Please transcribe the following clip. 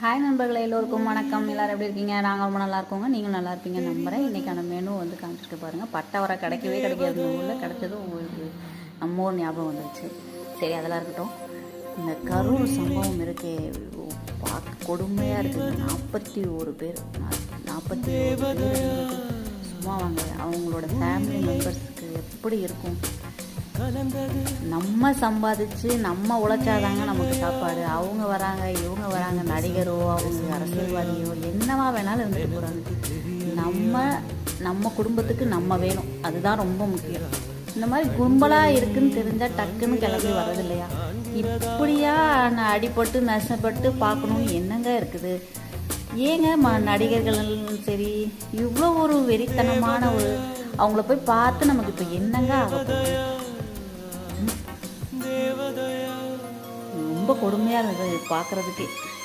Hi நண்பர்களே எல்லோருக்கும் வணக்கம். எல்லோரும் எப்படி இருக்கீங்க? நாங்கள் ரொம்ப நல்லா இருக்கோங்க. நீங்களும் நல்லா இருப்பீங்க நம்புகிறேன் இன்றைக்கான மெனு வந்து காமிச்சிட்டு பாருங்கள் பட்டை வர கிடைக்கவே கிடைக்காது. ஊரில் கிடைச்சதும் உங்களுக்கு நம்ம ஊர் ஞாபகம் வந்துருச்சு. சரி அதெல்லாம் இருக்கட்டும். இந்த கரூர் சம்பவம் இருக்கே. பார்க்க கொடுமையாக இருக்குது நாற்பத்தி ஒரு பேர். நாற்பத்தி ஒரு பேர். சும்மா வாங்க. அவங்களோட ஃபேமிலி மெம்பர்ஸ்க்கு எப்படி இருக்கும்? நம்ம சம்பாதிச்சு நம்ம உழைச்சாதாங்க நமக்கு சாப்பாடு. அவங்க வராங்க இவங்க வராங்க நடிகரோ அவங்க அரசியல்வாதியோ என்னவா வேணாலும் இருந்துட்டு போகிறாங்க நம்ம நம்ம குடும்பத்துக்கு நம்ம வேணும். அதுதான் ரொம்ப முக்கியம். இந்த மாதிரி கும்பலாக இருக்குன்னு தெரிஞ்சால் டக்குன்னு கிளம்பி வர்றது இல்லையா? இப்படியா நான் அடிபட்டு நஷ்டப்பட்டு பார்க்கணும். என்னங்க இருக்குது? ஏங்க ம நடிகர்களும் சரி இவ்வளோ ஒரு வெறித்தனமான ஒரு அவங்கள போய் பார்த்து நமக்கு இப்போ என்னங்க ஆகும் ரொம்ப கொடுமையாக இருந்தது பார்க்குறதுக்கே.